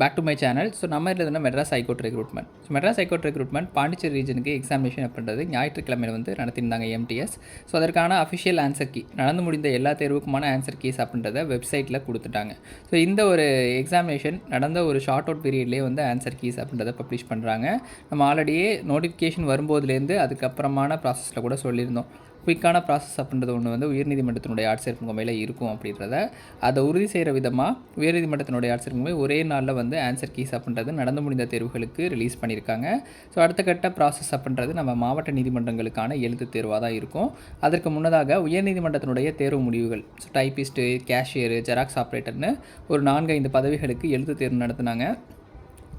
Back to my channel so நம்ம இதில் Madras high court recruitment so Madras high court recruitment Pondicherry ரீஜனுக்கு examination அப்படின்றது ஞாயிற்றுக்கிழமையில் வந்து நடத்தியிருந்தாங்க எம்டிஎஸ் ஸோ அதற்கான அஃபிஷியல் ஆன்சர் கீ நடந்து முடிந்த எல்லா தேர்வுக்குமான ஆன்சர் கீஸ் அப்படின்றத வெப்சைட்டில் கொடுத்துட்டாங்க. ஸோ இந்த ஒரு எக்ஸாமினேஷன் நடந்த ஒரு ஷார்ட் அவுட் பீரியட்லேயே வந்து ஆன்சர் கீஸ் அப்படின்றத பப்ளிஷ் பண்ணுறாங்க நம்ம ஆல்ரெடியே நோட்டிஃபிகேஷன் வரும்போதுலேருந்து அதுக்கப்புறமான ப்ராசஸில் கூட சொல்லியிருந்தோம். குயிக்கான ப்ராசஸ் அப்படின்றது ஒன்று வந்து உயர்நீதிமன்றத்தினுடைய ஆட்சேர்ப்பு முகமையில் இருக்கும் அப்படின்றத அதை உறுதி செய்கிற விதமாக உயர்நீதிமன்றத்தினுடைய ஆட்சேர்ப்பு முகமை ஒரே நாளில் வந்து ஆன்சர் கீஸ் அப்படின்றது நடந்து முடிந்த தேர்வுகளுக்கு ரிலீஸ் பண்ணியிருக்காங்க. ஸோ அடுத்த கட்ட ப்ராசஸ் அப்படின்றது நம்ம மாவட்ட நீதிமன்றங்களுக்கான எழுத்து தேர்வாக தான் இருக்கும். அதற்கு முன்னதாக உயர்நீதிமன்றத்தினுடைய தேர்வு முடிவுகள் ஸோ டைப்பிஸ்ட்டு கேஷியரு ஜெராக்ஸ் ஆப்ரேட்டர்னு ஒரு நான்கு ஐந்து பதவிகளுக்கு எழுத்து தேர்வு நடத்தினாங்க.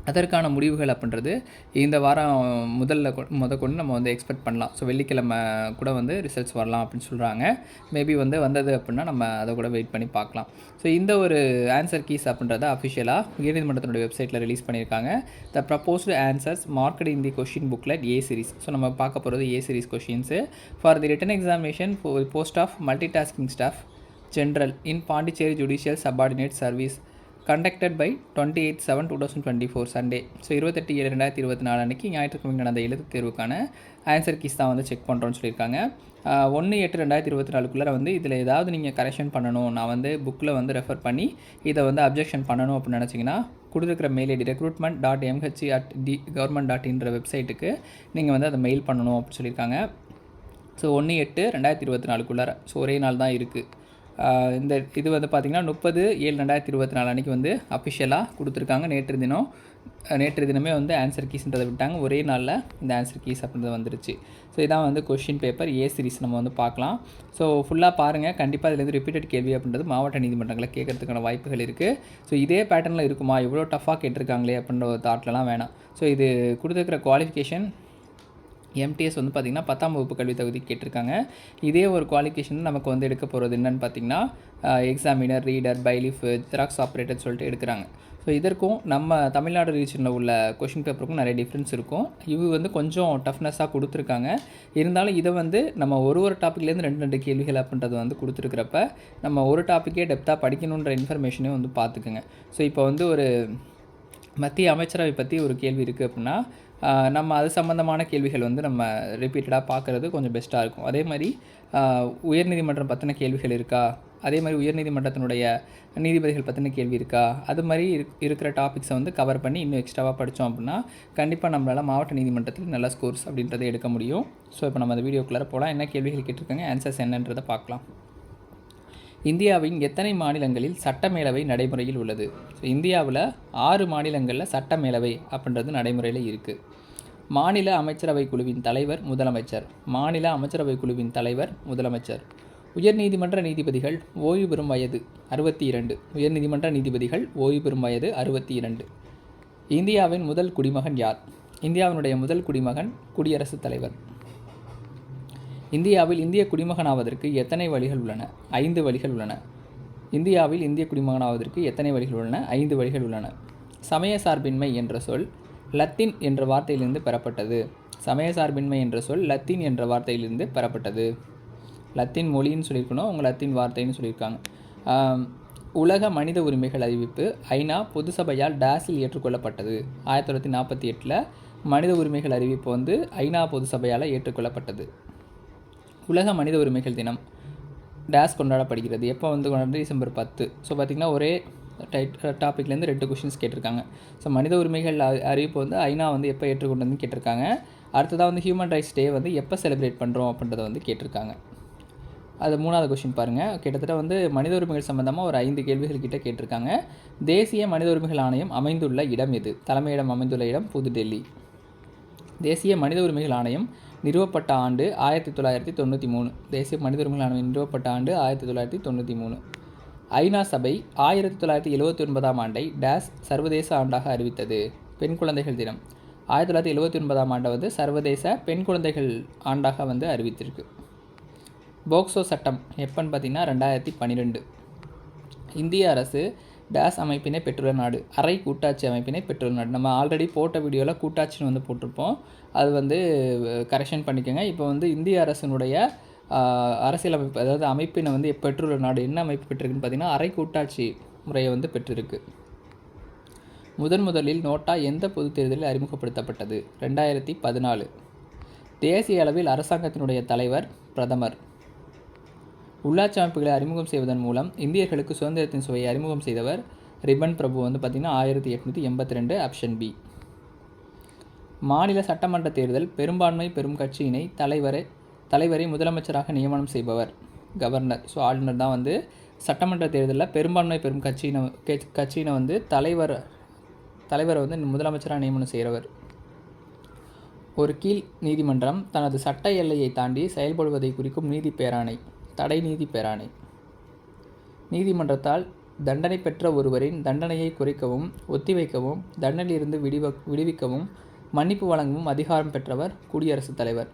அதற்கான முடிவுகள் அப்படின்றது இந்த வாரம் முதல்ல கொ- முத கொண்டு நம்ம வந்து எக்ஸ்பெக்ட் பண்ணலாம். ஸோ வெள்ளிக்கிழமை கூட வந்து ரிசல்ட்ஸ் வரலாம் அப்படின்னு சொல்கிறாங்க மேபி வந்து வந்தது அப்படின்னா நம்ம அதை கூட வெயிட் பண்ணி பார்க்கலாம். ஸோ இந்த ஒரு ஆன்சர் கீஸ் அப்படின்றத அஃபிஷியலாக உயர்நீதிமன்றத்தினுடைய வெப்சைட்டில் ரிலீஸ் பண்ணியிருக்காங்க. The proposed answers marked in the question booklet A series so நம்ம பார்க்க போகிறது A series questions for the written examination post of multi tasking staff general in Pondicherry judicial subordinate service conducted by twenty eight seven two thousand twenty four Sunday so இருபத்தெட்டு ஏழு ரெண்டாயிரத்தி இருபத்தி நாலு அன்றைக்கி ஞாயிற்றுக்கிழமை நடந்த எழுத்து தேர்வுக்கான ஆன்சர் கீஸ் தான் வந்து செக் பண்ணுறோன்னு சொல்லியிருக்காங்க. ஒன்று எட்டு ரெண்டாயிரத்தி இருபத்தி நாலுக்குள்ளே வந்து இதில் ஏதாவது நீங்கள் கரெக்ஷன் பண்ணணும். நான் வந்து புக்கில் வந்து ரெஃபர் பண்ணி இதை வந்து அப்ஜெக்ஷன் பண்ணணும் அப்படின்னு நினச்சிங்கன்னா கொடுத்துருக்கிற mail ID recruitment dot MHC at T government dot இன்ற வெப்சைட்டுக்கு நீங்கள் வந்து அதை மெயில் பண்ணணும் அப்படின்னு சொல்லியிருக்காங்க. ஸோ ஒன்று எட்டு ரெண்டாயிரத்தி இருபத்தி நாலுக்குள்ளார. ஸோ ஒரே நாள் தான் இருக்குது இந்த இது வந்து பார்த்திங்கன்னா முப்பது ஏழு ரெண்டாயிரத்தி இருபத்தி நாலு அன்றைக்கி வந்து அஃபிஷியலாக கொடுத்துருக்காங்க. நேற்று தினம் நேற்று தினமே வந்து ஆன்சர் கீஸ்ன்றதை விட்டாங்க. ஒரே நாளில் இந்த ஆன்சர் கீஸ் அப்படின்றது வந்துருச்சு. ஸோ இதான் வந்து கொஷின் பேப்பர் ஏ சீரிஸ் நம்ம வந்து பார்க்கலாம். ஸோ ஃபுல்லாக பாருங்கள் கண்டிப்பாக இதுலேருந்து ரிப்பீட்டட் கேள்வி அப்படின்றது மாவட்ட நீதிமன்றங்களை கேட்கறதுக்கான வாய்ப்புகள் இருக்குது ஸோ இதே பேட்டர்னில் இருக்குமா? இவ்வளோ டஃப்பாக கேட்டிருக்காங்களே அப்படின்ற ஒரு தாட்லலாம் வேணாம். ஸோ இது கொடுத்துருக்கிற குவாலிஃபிகேஷன் எம்டிஎஸ் வந்து பார்த்திங்கன்னா பத்தாம் வகுப்பு கல்வி தகுதி கேட்டிருக்காங்க. இதே ஒரு குவாலிஃபிகேஷன் நமக்கு வந்து எடுக்க போகிறது என்னென்னு பார்த்தீங்கன்னா examiner reader bailiff xerox operator சொல்லிட்டு எடுக்கிறாங்க. ஸோ இதற்கும் நம்ம தமிழ்நாடு ரீஜனில் உள்ள கொஷின் பேப்பருக்கும் நிறைய டிஃப்ரென்ஸ் இருக்கும். இது வந்து கொஞ்சம் டஃப்னஸாக கொடுத்துருக்காங்க. இருந்தாலும் இதை வந்து நம்ம ஒரு ஒரு டாப்பிக்லேருந்து ரெண்டு ரெண்டு கேள்விகள் அப்படின்றது வந்து கொடுத்துருக்கிறப்ப நம்ம ஒரு டாப்பிக்கே டெப்த்தாக படிக்கணுன்ற இன்ஃபர்மேஷனையும் வந்து பார்த்துக்குங்க. ஸோ இப்போ வந்து ஒரு மத்திய அமைச்சரவை பற்றி ஒரு கேள்வி இருக்குது அப்படின்னா நம்ம அது சம்மந்தமான கேள்விகள் வந்து நம்ம ரிப்பீட்டடாக பார்க்குறது கொஞ்சம் பெஸ்ட்டாக இருக்கும். அதே மாதிரி உயர்நீதிமன்றம் பற்றின கேள்விகள் இருக்கா? அதே மாதிரி உயர்நீதிமன்றத்தினுடைய நீதிபதிகள் பற்றின கேள்வி இருக்கா? அது மாதிரி இருக்- இருக்கிற டாபிக்ஸை வந்து கவர் பண்ணி இன்னும் எக்ஸ்ட்ராவாக படித்தோம் அப்படின்னா கண்டிப்பாக நம்மளால் மாவட்ட நீதிமன்றத்தில் நல்ல ஸ்கோர்ஸ் அப்படின்றத எடுக்க முடியும். ஸோ இப்போ நம்ம அந்த வீடியோக்குள்ளே போகலாம் என்ன கேள்விகள் கேட்டிருக்காங்க? ஆன்சர்ஸ் என்னன்றதை பார்க்கலாம். இந்தியாவின் எத்தனை மாநிலங்களில் சட்டமேலவை நடைமுறையில் உள்ளது? ஸோ இந்தியாவில் ஆறு மாநிலங்களில் சட்டமேலவை அப்படின்றது நடைமுறையில் இருக்குது மாநில அமைச்சரவை குழுவின் தலைவர் முதலமைச்சர். மாநில அமைச்சரவை குழுவின் தலைவர் முதலமைச்சர். உயர்நீதிமன்ற நீதிபதிகள் ஓய்வு பெறும் வயது அறுபத்தி இரண்டு உயர்நீதிமன்ற நீதிபதிகள் ஓய்வு பெறும் வயது அறுபத்தி இரண்டு இந்தியாவின் முதல் குடிமகன் யார்? இந்தியாவினுடைய முதல் குடிமகன் குடியரசுத் தலைவர். இந்தியாவில் இந்திய குடிமகனாவதற்கு எத்தனை வழிகள் உள்ளன? ஐந்து வழிகள் உள்ளன. இந்தியாவில் இந்திய குடிமகனாவதற்கு எத்தனை வழிகள் உள்ளன? ஐந்து வழிகள் உள்ளன. சமய சார்பின்மை என்ற சொல் லத்தீன் என்ற வார்த்தையிலிருந்து பெறப்பட்டது. சமய சார்பின்மை என்ற சொல் லத்தீன் என்ற வார்த்தையிலிருந்து பெறப்பட்டது. லத்தீன் மொழின்னு சொல்லியிருக்கணும். அவங்க லத்தீன் வார்த்தைன்னு சொல்லியிருக்காங்க. உலக மனித உரிமைகள் அறிவிப்பு ஐநா பொது சபையால் டேஸில் ஏற்றுக்கொள்ளப்பட்டது. ஆயிரத்தி தொள்ளாயிரத்தி நாற்பத்தி எட்டில் மனித உரிமைகள் அறிவிப்பு வந்து ஐநா பொது சபையால் ஏற்றுக்கொள்ளப்பட்டது. உலக மனித உரிமைகள் தினம் டேஸ் கொண்டாடப்படுகிறது. எப்போ வந்து கொண்டாடுறது? டிசம்பர் பத்து. ஸோ பார்த்திங்கன்னா ஒரே டைட் டாப்பிக்லேருந்து ரெண்டு கொஷின்ஸ் கேட்டிருக்காங்க. ஸோ மனித உரிமைகள் அ- அறிவிப்பு வந்து ஐநா வந்து எப்போ ஏற்றுக்கொண்டதுன்னு கேட்டிருக்காங்க. அடுத்ததாக வந்து ஹியூமன் ரைட்ஸ் டே வந்து எப்போ செலிப்ரேட் பண்ணுறோம் அப்படின்றத வந்து கேட்டிருக்காங்க. அது மூணாவது கொஷின் பாருங்கள் கிட்டத்தட்ட வந்து மனித உரிமைகள் சம்மந்தமாக ஒரு ஐந்து கேள்விகள் கிட்ட கேட்டிருக்காங்க. தேசிய மனித உரிமைகள் ஆணையம் அமைந்துள்ள இடம் எது? தலைமையிடம் அமைந்துள்ள இடம் புதுடெல்லி. தேசிய மனித உரிமைகள் ஆணையம் நிறுவப்பட்ட ஆண்டு ஆயிரத்தி தொள்ளாயிரத்தி தொண்ணூற்றி மூணு. தேசிய மனித உரிமைகள் ஆணையம் நிறுவப்பட்ட ஆண்டு ஆயிரத்தி தொள்ளாயிரத்தி தொண்ணூற்றி மூணு. ஐநா சபை ஆயிரத்தி தொள்ளாயிரத்தி எழுவத்தி ஒன்பதாம் ஆண்டை டேஸ் சர்வதேச ஆண்டாக அறிவித்தது. பெண் குழந்தைகள் தினம். ஆயிரத்தி தொள்ளாயிரத்தி எழுவத்தி ஒன்பதாம் ஆண்டை வந்து சர்வதேச பெண் குழந்தைகள் ஆண்டாக வந்து அறிவித்திருக்கு. போக்சோ சட்டம் எப்பன்னு பார்த்தீங்கன்னா ரெண்டாயிரத்தி பன்னிரெண்டு. இந்திய அரசு டேஸ் அமைப்பினை பெற்றுள்ள நாடு. அரை கூட்டாட்சி அமைப்பினை பெற்றுள்ள நாடு. நம்ம ஆல்ரெடி போட்ட வீடியோவில் கூட்டாட்சின்னு வந்து போட்டிருப்போம். அது வந்து கரெக்ஷன் பண்ணிக்கோங்க. இப்போ வந்து இந்திய அரசினுடைய அரசியலமைப்பு அதாவது அமைப்பினை வந்து பெற்றுள்ள நாடு என்ன அமைப்பு பெற்றிருக்குன்னு பார்த்தீங்கன்னா அரை கூட்டாட்சி முறையை வந்து பெற்றிருக்கு. முதன் முதலில் நோட்டா எந்த பொதுத் தேர்தலில் அறிமுகப்படுத்தப்பட்டது? ரெண்டாயிரத்தி பதினாலு. தேசிய அளவில் அரசாங்கத்தினுடைய தலைவர் பிரதமர். உள்ளாட்சி அமைப்புகளை அறிமுகம் செய்வதன் மூலம் இந்தியர்களுக்கு சுதந்திரத்தின் சுவையை அறிமுகம் செய்தவர் ரிபன் பிரபு வந்து பார்த்திங்கன்னா ஆயிரத்தி எட்நூற்றி எண்பத்தி ரெண்டு ஆப்ஷன் பி. மாநில சட்டமன்ற தேர்தல் பெரும்பான்மை பெரும் கட்சியினை தலைவரை தலைவரை முதலமைச்சராக நியமனம் செய்பவர் கவர்னர். ஸோ ஆளுநர் தான் வந்து சட்டமன்ற தேர்தலில் பெரும்பான்மை பெரும் கட்சியினை கட்சியினை வந்து தலைவர் தலைவரை வந்து முதலமைச்சராக நியமனம் செய்கிறவர். ஒரு கீழ் நீதிமன்றம் தனது சட்ட எல்லையை தாண்டி செயல்படுவதை குறிக்கும் நீதி பேராணை தடை நீதி பேராணை. நீதிமன்றத்தால் தண்டனை பெற்ற ஒருவரின் தண்டனையை குறைக்கவும் ஒத்திவைக்கவும் தண்டனையிலிருந்து விடுவ விடுவிக்கவும் மன்னிப்பு வழங்கவும் அதிகாரம் பெற்றவர் குடியரசுத் தலைவர்.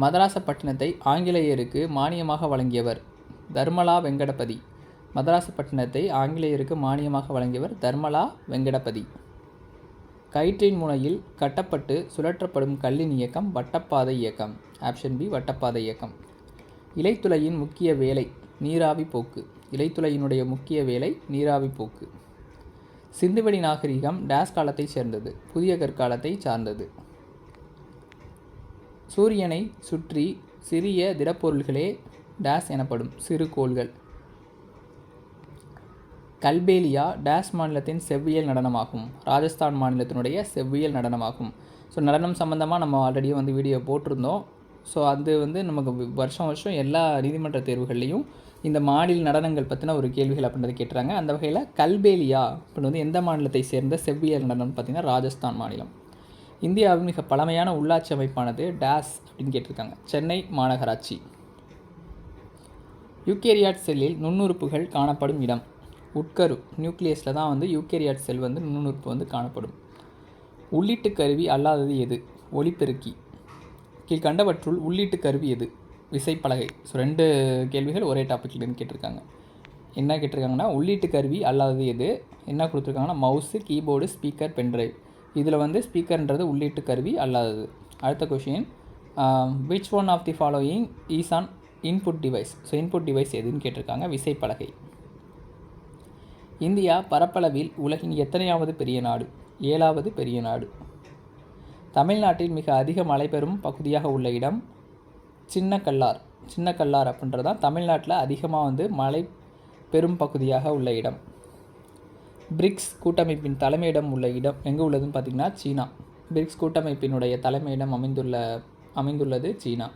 மதராசப்பட்டினத்தை ஆங்கிலேயருக்கு மானியமாக வழங்கியவர் தர்மலா வெங்கடபதி. மதராசப்பட்டினத்தை ஆங்கிலேயருக்கு மானியமாக வழங்கியவர் தர்மலா வெங்கடபதி. கயிற்றின் முனையில் கட்டப்பட்டு சுழற்றப்படும் கல்லின் இயக்கம் வட்டப்பாதை இயக்கம். ஆப்ஷன் பி வட்டப்பாதை இயக்கம். இலைத்துளையின் முக்கிய வேலை நீராவி போக்கு. இலைத்துளையினுடைய முக்கிய வேலை நீராவி போக்கு. சிந்துவெளி நாகரிகம் டேஸ் காலத்தைச் சேர்ந்தது புதிய கற்காலத்தை சார்ந்தது. சூரியனை சுற்றி சிறிய திடப்பொருள்களே டேஸ் எனப்படும் சிறு கோள்கள். கல்பேலியா டேஸ் மாநிலத்தின் செவ்வியல் நடனமாகும். ராஜஸ்தான் மாநிலத்தினுடைய செவ்வியல் நடனமாகும். ஸோ நடனம் சம்மந்தமாக நம்ம ஆல்ரெடி வந்து வீடியோ போட்டிருந்தோம். ஸோ அது வந்து நமக்கு வருஷம் வருஷம் எல்லா நீதிமன்ற தேர்வுகள்லேயும் இந்த மாநில நடனங்கள் பற்றின ஒரு கேள்விகள் அப்படின்றத கேட்டுறாங்க. அந்த வகையில் கல்பேலியா அப்படின்னு வந்து எந்த மாநிலத்தை சேர்ந்த செவ்வியல் நடனம் பார்த்தீங்கன்னா ராஜஸ்தான் மாநிலம்? இந்தியாவின் மிக பழமையான உள்ளாட்சி அமைப்பானது டேஸ் அப்படின்னு கேட்டிருக்காங்க. சென்னை மாநகராட்சி. யூகேரியாட் செல்லில் நுண்ணுறுப்புகள் காணப்படும் இடம். உட்கரு நியூக்ளியஸில் தான் வந்து யூகேரியாட் செல் வந்து நுண்ணுறுப்பு வந்து காணப்படும். உள்ளீட்டு கருவி அல்லாதது எது? ஒளிப்பெருக்கி கீழ்கண்டவற்றுள் உள்ளீட்டு கருவி எது? விசைப்பலகை. ஸோ ரெண்டு கேள்விகள் ஒரே டாப்பிக்லேருந்து கேட்டிருக்காங்க. என்ன கேட்டிருக்காங்கன்னா உள்ளீட்டு கருவி அல்லாதது எது? என்ன கொடுத்துருக்காங்கன்னா மவுஸு கீபோர்டு ஸ்பீக்கர் பென்ட்ரைவ் இதில் வந்து ஸ்பீக்கர்ன்றது உள்ளீட்டு கருவி அல்லாதது. அடுத்த question which one of the following is an input device so input device எதுன்னு கேட்டிருக்காங்க? விசைப்பலகை. இந்தியா பரப்பளவில் உலகின் எத்தனையாவது பெரிய நாடு? ஏழாவது பெரிய நாடு. தமிழ்நாட்டில் மிக அதிக மழை பெறும் பகுதியாக உள்ள இடம் சின்ன கல்லார் சின்ன கல்லார் அப்படின்றது தான் தமிழ்நாட்டில் அதிகமாக வந்து மழை பெரும் பகுதியாக உள்ள இடம். பிரிக்ஸ் கூட்டமைப்பின் தலைமையிடம் உள்ள இடம் எங்கே உள்ளதுன்னு பார்த்தீங்கன்னா சீனா. பிரிக்ஸ் கூட்டமைப்பினுடைய தலைமையிடம் அமைந்துள்ள அமைந்துள்ளது சீனா.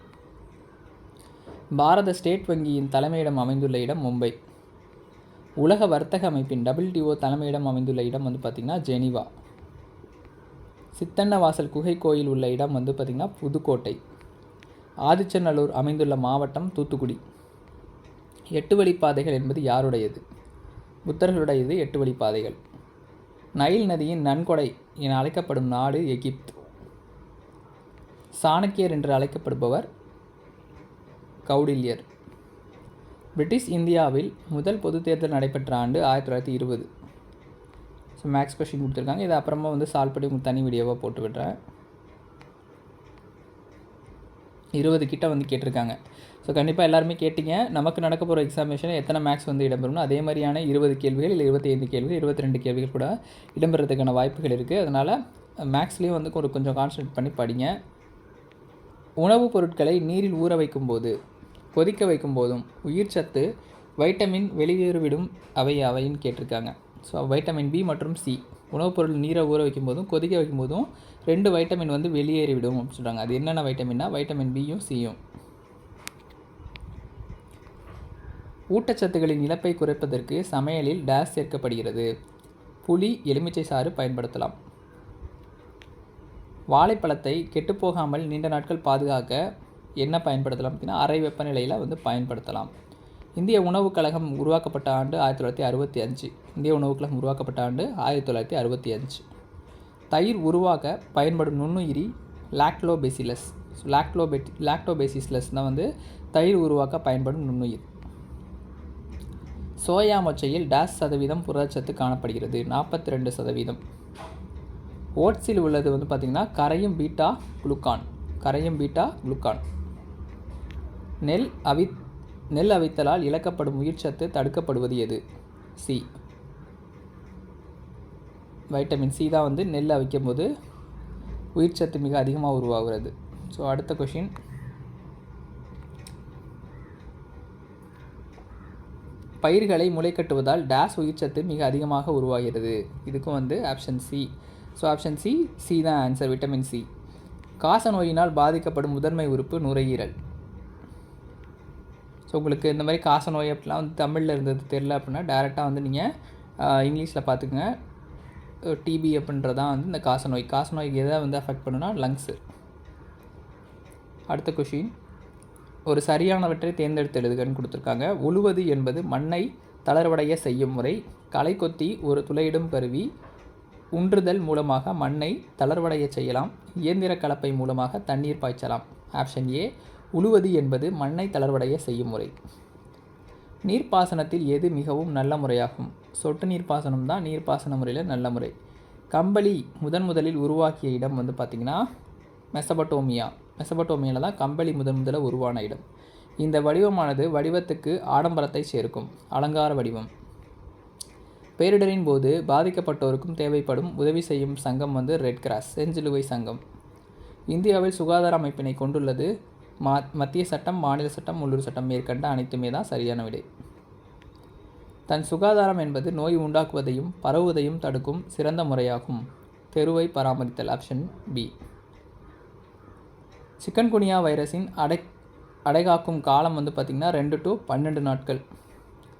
பாரத ஸ்டேட் வங்கியின் தலைமையிடம் அமைந்துள்ள இடம் மும்பை. உலக வர்த்தக அமைப்பின் டபிள்யூடிஓ தலைமையிடம் அமைந்துள்ள இடம் வந்து பார்த்திங்கன்னா ஜெனிவா. சித்தன்னவாசல் குகை கோயில் உள்ள இடம் வந்து பார்த்திங்கன்னா புதுக்கோட்டை. ஆதிச்சநல்லூர் அமைந்துள்ள மாவட்டம் தூத்துக்குடி. எட்டு வழிப்பாதைகள் என்பது யாருடையது? புத்தர்களுடையது எட்டு வழிப்பாதைகள். நைல் நதியின் நன்கொடை என அழைக்கப்படும் நாடு எகிப்து. சாணக்கியர் என்று அழைக்கப்படுபவர் கௌடில்யர். பிரிட்டிஷ் இந்தியாவில் முதல் பொது தேர்தல் நடைபெற்ற ஆண்டு ஆயிரத்தி தொள்ளாயிரத்தி இருபது. ஸோ மேக்ஸ் கொஷின் கொடுத்துருக்காங்க. இதை அப்புறமா வந்து சால்வ் பண்ணி உங்களுக்கு தனி வீடியோவாக போட்டு விடுறேன். இருபது கிட்ட வந்து கேட்டிருக்காங்க. ஸோ கண்டிப்பாக எல்லாருமே கேட்டிங்க. நமக்கு நடக்க போகிற எக்ஸாமினேஷன் எத்தனை மேக்ஸ் வந்து இடம்பெறும்னு? அதே மாதிரியான இருபது கேள்விகள் இல்லை இருபத்தைந்து கேள்விகள் இருபத்தி ரெண்டு கேள்விகள் கூட இடம்பெறதுக்கான வாய்ப்புகள் இருக்குது அதனால் மேக்ஸ்லேயும் வந்து ஒரு கொஞ்சம் கான்சன்ட்ரேட் பண்ணி படிங்க. உணவுப் பொருட்களை நீரில் ஊற வைக்கும்போது கொதிக்க வைக்கும் போதும் உயிர் சத்து வைட்டமின் வெளியேறிவிடும். அவை அவைன்னு கேட்டிருக்காங்க. ஸோ வைட்டமின் பி மற்றும் சி உணவுப் பொருள் நீரை ஊற வைக்கும் போதும் கொதிக்க வைக்கும் போதும் ரெண்டு வைட்டமின் வந்து வெளியேறிவிடும் அப்படின்னு சொல்கிறாங்க அது என்னென்ன வைட்டமின்னா வைட்டமின் பியும் சியும் ஊட்டச்சத்துகளின் இழப்பை குறைப்பதற்கு சமையலில் டேஸ் சேர்க்கப்படுகிறது. புளி எலுமிச்சை சாறு பயன்படுத்தலாம். வாழைப்பழத்தை கெட்டுப்போகாமல் நீண்ட நாட்கள் பாதுகாக்க என்ன பயன்படுத்தலாம் அப்படின்னா அரை வெப்பநிலையில் வந்து பயன்படுத்தலாம். இந்திய உணவுக் கழகம் உருவாக்கப்பட்ட ஆண்டு ஆயிரத்தி தொள்ளாயிரத்தி அறுபத்தி அஞ்சு. இந்திய உணவுக் கழகம் உருவாக்கப்பட்ட ஆண்டு ஆயிரத்தி தொள்ளாயிரத்தி அறுபத்தி அஞ்சு. தயிர் உருவாக்க பயன்படும் நுண்ணுயிரி லாக்டோபெசிலஸ். லாக்டோபெட் லாக்டோபெசிஸ்லஸ் தான் வந்து தயிர் உருவாக்க பயன்படும் நுண்ணுயிர். சோயா மொச்சையில் டேஸ் சதவீதம் புரதச்சத்து காணப்படுகிறது. நாற்பத்தி ரெண்டு சதவீதம். ஓட்ஸில் உள்ளது வந்து பார்த்திங்கன்னா கரையும் பீட்டா குளுக்கான். கரையும் பீட்டா குளுக்கான். நெல் அவி நெல் அவித்தலால் இழக்கப்படும் உயிர்ச்சத்து தடுக்கப்படுவது எது? சி வைட்டமின் சி தான் வந்து நெல் அவிக்கும் போது உயிர்ச்சத்து மிக அதிகமாக உருவாகிறது. ஸோ அடுத்த கொஷின் பயிர்களை முளைக்கட்டுவதால் டேஸ் உயிர்ச்சத்து மிக அதிகமாக உருவாகிறது. இதுக்கும் வந்து option C so option C C தான் ஆன்சர் விட்டமின் சி காச நோயினால் பாதிக்கப்படும் முதன்மை உறுப்பு நுரையீரல். ஸோ உங்களுக்கு இந்த மாதிரி காச நோய் அப்படிலாம் வந்து தமிழில் இருந்தது தெரில அப்படின்னா டேரெக்டாக வந்து நீங்கள் இங்கிலீஷில் பார்த்துக்குங்க. டிபி அப்படின்றதான் வந்து இந்த காச நோய் காச நோய் எதை வந்து அஃபெக்ட் பண்ணுன்னா லங்ஸு அடுத்த கொஷின் ஒரு சரியானவற்றை தேர்ந்தெடுத்து எழுதுகன்னு கொடுத்துருக்காங்க. உழுவது என்பது மண்ணை தளர்வடைய செய்யும் முறை. களை கொத்தி ஒரு துளையிடும் கருவி. உன்றுதல் மூலமாக மண்ணை தளர்வடைய செய்யலாம். இயந்திர கலப்பை மூலமாக தண்ணீர் பாய்ச்சலாம். ஆப்ஷன் ஏ உழுவது என்பது மண்ணை தளர்வடைய செய்யும் முறை. நீர்ப்பாசனத்தில் எது மிகவும் நல்ல முறையாகும்? சொட்டு நீர்ப்பாசனம் தான் நீர்ப்பாசன முறையில் நல்ல முறை. கம்பளி முதன் முதலில் உருவாக்கிய இடம் வந்து பார்த்திங்கன்னா மெசபட்டோமியா மெசபட்டோமியாவில் தான் கம்பளி முதன் முதலில் உருவான இடம். இந்த வடிவமானது வடிவத்துக்கு ஆடம்பரத்தை சேர்க்கும் அலங்கார வடிவம். பேரிடரின் போது பாதிக்கப்பட்டோருக்கும் தேவைப்படும் உதவி செய்யும் சங்கம் வந்து ரெட் கிராஸ் செஞ்சிலுவை சங்கம். இந்தியாவில் சுகாதார அமைப்பினை கொண்டுள்ளது மா மத்திய சட்டம் மாநில சட்டம் உள்ளூர் சட்டம் மேற்கண்ட அனைத்துமே தான் சரியான விடை. தன் சுகாதாரம் என்பது நோய் உண்டாக்குவதையும் பரவுவதையும் தடுக்கும் சிறந்த முறையாகும். தெருவை பராமரித்தல் ஆப்ஷன் பி. சிக்கன்குனியா வைரஸின் அடை அடைகாக்கும் காலம் வந்து பார்த்திங்கன்னா ரெண்டு டு பன்னெண்டு நாட்கள்.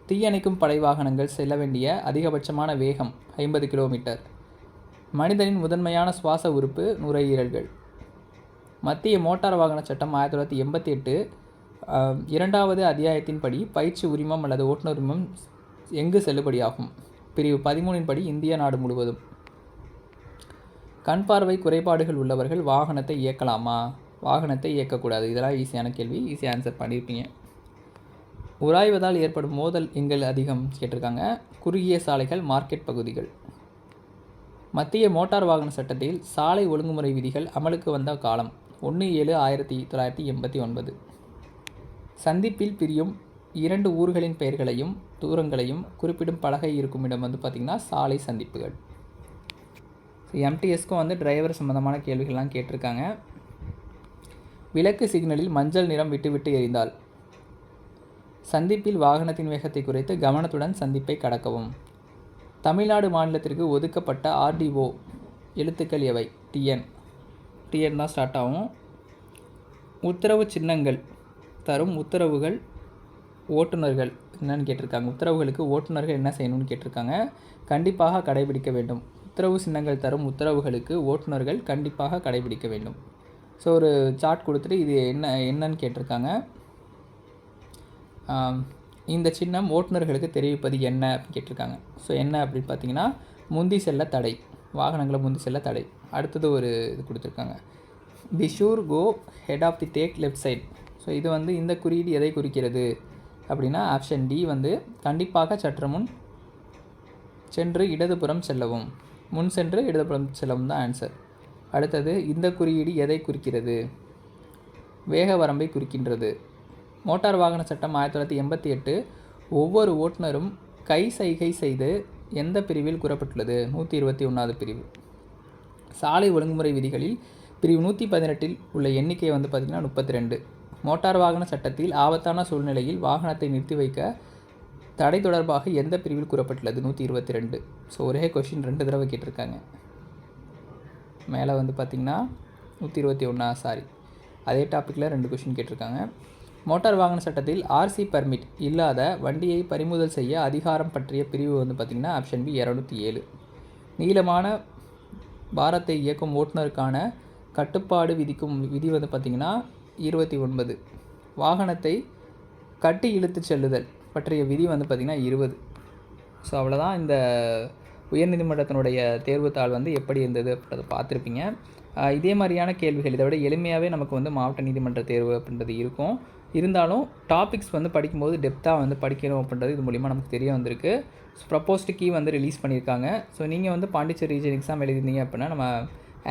தீயணைக்கும் படை வாகனங்கள் செல்ல வேண்டிய அதிகபட்சமான வேகம் ஐம்பது கிலோமீட்டர். மனிதனின் முதன்மையான சுவாச உறுப்பு நுரையீரல்கள். மத்திய மோட்டார் வாகன சட்டம் ஆயிரத்தி தொள்ளாயிரத்தி எண்பத்தி எட்டு இரண்டாவது அத்தியாயத்தின்படி பயிற்சி உரிமம் அல்லது ஓட்டுநர் உரிமம் எங்கு செல்லுபடியாகும்? பிரிவு பதிமூணின் படி இந்திய நாடு முழுவதும். கண் பார்வை குறைபாடுகள் உள்ளவர்கள் வாகனத்தை இயக்கலாமா? வாகனத்தை இயக்கக்கூடாது? இதெல்லாம் ஈஸியான கேள்வி. ஈஸியாக ஆன்சர் பண்ணியிருப்பீங்க உராய்வதால் ஏற்படும் மோதல் எங்கள் அதிகம் கேட்டிருக்காங்க. குறுகிய சாலைகள் மார்க்கெட் பகுதிகள். மத்திய மோட்டார் வாகன சட்டத்தில் சாலை ஒழுங்குமுறை விதிகள் அமலுக்கு வந்த காலம். ஒன்று ஏழு ஆயிரத்தி தொள்ளாயிரத்தி எண்பத்தி ஒன்பது. சந்திப்பில் பிரியும் இரண்டு ஊர்களின் பெயர்களையும் தூரங்களையும் குறிப்பிடும் பலகை இருக்கும் இடம் வந்து பார்த்திங்கன்னா சாலை சந்திப்புகள். எம்டிஎஸ்க்கும் வந்து டிரைவர் சம்மந்தமான கேள்விகள்லாம் கேட்டிருக்காங்க. விளக்கு சிக்னலில் மஞ்சள் நிறம் விட்டுவிட்டு எரிந்தாள். சந்திப்பில் வாகனத்தின் வேகத்தை குறைத்து கவனத்துடன் சந்திப்பை கடக்கவும். தமிழ்நாடு மாநிலத்திற்கு ஒதுக்கப்பட்ட ஆர்டிஓ எழுத்துக்கள் எவை? டிஎன் டிஎன் தான் ஸ்டார்ட் ஆகும். உத்தரவு சின்னங்கள் தரும் உத்தரவுகள் ஓட்டுநர்கள் என்னன்னு கேட்டிருக்காங்க. உத்தரவுகளுக்கு ஓட்டுநர்கள் என்ன செய்யணும்னு கேட்டிருக்காங்க. கண்டிப்பாக கடைபிடிக்க வேண்டும். உத்தரவு சின்னங்கள் தரும் உத்தரவுகளுக்கு ஓட்டுநர்கள் கண்டிப்பாக கடைபிடிக்க வேண்டும். ஸோ ஒரு சார்ட் கொடுத்துட்டு இது என்ன என்னன்னு கேட்டிருக்காங்க. இந்த சின்னம் ஓட்டுநர்களுக்கு தெரிவிப்பது என்ன அப்படின்னு கேட்டிருக்காங்க. ஸோ என்ன அப்படின்னு பார்த்தீங்கன்னா முந்தி செல்ல தடை வாகனங்களை முந்தி செல்ல தடை. அடுத்தது ஒரு இது கொடுத்துருக்காங்க. Fissure go head of the take left side so இது வந்து இந்த குறியீடு எதை குறிக்கிறது? அப்படின்னா ஆப்ஷன் டி வந்து கண்டிப்பாக சற்று முன் சென்று இடதுபுறம் செல்லவும். முன் சென்று இடதுபுறம் செல்லவும் தான் ஆன்சர் அடுத்தது இந்த குறியீடு எதை குறிக்கிறது? வேக வரம்பை குறிக்கின்றது. மோட்டார் வாகன சட்டம் ஆயிரத்தி தொள்ளாயிரத்தி எண்பத்தி எட்டு ஒவ்வொரு ஓட்டுநரும் கை சைகை செய்து எந்த பிரிவில் கூறப்பட்டுள்ளது? நூற்றி இருபத்தி ஒன்றாவது பிரிவு. சாலை ஒழுங்குமுறை விதிகளில் பிரிவு நூற்றி பதினெட்டில் உள்ள எண்ணிக்கை வந்து பார்த்திங்கன்னா முப்பத்தி ரெண்டு மோட்டார் வாகன சட்டத்தில் ஆபத்தான சூழ்நிலையில் வாகனத்தை நிறுத்தி வைக்க தடை தொடர்பாக எந்த பிரிவில் கூறப்பட்டுள்ளது? நூற்றி இருபத்தி ரெண்டு ஸோ ஒரே கொஷின் ரெண்டு தடவை கேட்டிருக்காங்க. மேலே வந்து பார்த்திங்கன்னா நூற்றி இருபத்தி ஒன்றா சாரி அதே டாப்பிக்கில் ரெண்டு கொஷின் கேட்டிருக்காங்க. மோட்டார் வாகன சட்டத்தில் ஆர்சி பர்மிட் இல்லாத வண்டியை பறிமுதல் செய்ய அதிகாரம் பற்றிய பிரிவு வந்து பார்த்திங்கன்னா ஆப்ஷன் பி இரநூத்தி ஏழு. நீளமான பாரத்தை இயக்கும் ஓட்டுநருக்கான கட்டுப்பாடு விதிக்கும் விதி வந்து பார்த்திங்கன்னா இருபத்தி ஒன்பது. வாகனத்தை கட்டி இழுத்து செல்லுதல் பற்றிய விதி வந்து பார்த்திங்கன்னா இருபது. ஸோ அவ்வளோதான் இந்த உயர்நீதிமன்றத்தினுடைய தேர்வுத்தாள் வந்து எப்படி இருந்தது அப்படின்றத பார்த்துருப்பீங்க. இதே மாதிரியான கேள்விகள் இதை விட எளிமையாகவே நமக்கு வந்து மாவட்ட நீதிமன்ற தேர்வு அப்படின்றது இருக்கும். இருந்தாலும் டாபிக்ஸ் வந்து படிக்கும்போது டெப்த்தாக வந்து படிக்கணும் அப்படின்றது இது மூலிமா நமக்கு தெரிய வந்திருக்கு. ஸோ ப்ரப்போஸ்டு கீ வந்து ரிலீஸ் பண்ணியிருக்காங்க. ஸோ நீங்கள் வந்து பாண்டிச்சேரி ரீஜன் எக்ஸாம் எழுதிருந்தீங்க அப்படின்னா நம்ம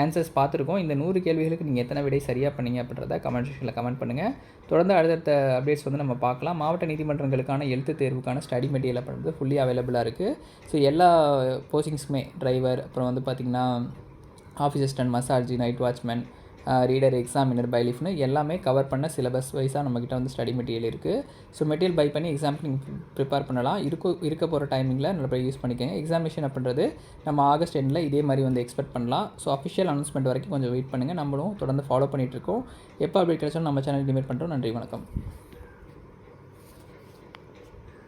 ஆன்சர்ஸ் பார்த்துருக்கோம். இந்த நூறு கேள்விகளுக்கு நீங்கள் எத்தனை விடை சரியாக பண்ணீங்க அப்படின்றத கமெண்ட் செக்ஷனில் கமெண்ட் பண்ணுங்கள் தொடர்ந்து அடுத்தடுத்த அப்டேட்ஸ் வந்து நம்ம பார்க்கலாம். மாவட்ட நீதிமன்றங்களுக்கான எழுத்து தேர்வுக்கான ஸ்டடி மெட்டீரியல் அப்படின்றது ஃபுல்லி அவைலபிளாக இருக்குது ஸோ எல்லா போஸ்டிங்ஸுமே டிரைவர் அப்புறம் வந்து பார்த்திங்கன்னா ஆஃபீஸ் அசிஸ்டன்ட் மசாஜ் நைட் வாட்ச்மேன் ரீடர் எக்ஸாமினர் பைலிஃப்னு எல்லாமே கவர் பண்ண சிலபஸ் வைஸாக நம்மக்கிட்ட வந்து ஸ்டடி மெட்டீரியல் இருக்குது ஸோ மெட்டீரியல் பை பண்ணி எக்ஸாமுக்கு நீங்கள் ப்ரிப்பேர் பண்ணலாம். இருக்க இருக்க போகிற டைமிங்கில் நல்லபடியாக யூஸ் பண்ணிக்கோங்க. எக்ஸாமினேஷன் அப்படின்றது நம்ம ஆகஸ்ட் எண்டில் இதே மாதிரி வந்து எக்ஸ்பெக்ட் பண்ணலாம். ஸோ அஃபிஷியல் அனௌன்ஸ்மெண்ட் வரைக்கும் கொஞ்சம் வெயிட் பண்ணுங்கள் நம்மளும் தொடர்ந்து ஃபாலோ பண்ணிகிட்ருக்கோம் எப்போ அப்படி கிடைச்சாலும் நம்ம சேனல் இனிமேட் பண்ணுறோம் நன்றி வணக்கம்.